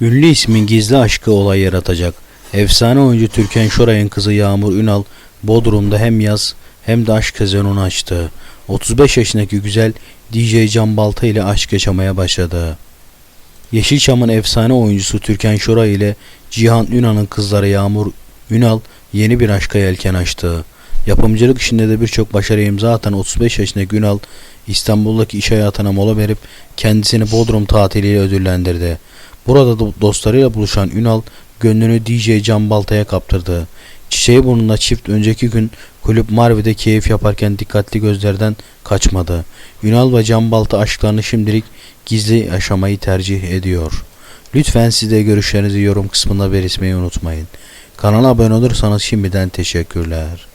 Ünlü ismin gizli aşkı olay yaratacak. Efsane oyuncu Türkan Şoray'ın kızı Yağmur Ünal Bodrum'da hem yaz hem de aşk sezonunu açtı. 35 yaşındaki güzel DJ Can Balta ile aşk yaşamaya başladı. Yeşilçam'ın efsane oyuncusu Türkan Şoray ile Cihan Ünal'ın kızları Yağmur Ünal yeni bir aşka yelken açtı. Yapımcılık işinde de birçok başarı imza atan 35 yaşındaki Ünal İstanbul'daki iş hayatına mola verip kendisini Bodrum tatiliyle ödüllendirdi. Burada do- dostlarıyla buluşan Ünal gönlünü DJ Can Balta'ya kaptırdı. Çiçeği burnunda çift önceki gün kulüp Marvi'de keyif yaparken dikkatli gözlerden kaçmadı. Ünal ve Can Balta aşklarını şimdilik gizli yaşamayı tercih ediyor. Lütfen siz de görüşlerinizi yorum kısmında belirtmeyi unutmayın. Kanala abone olursanız şimdiden teşekkürler.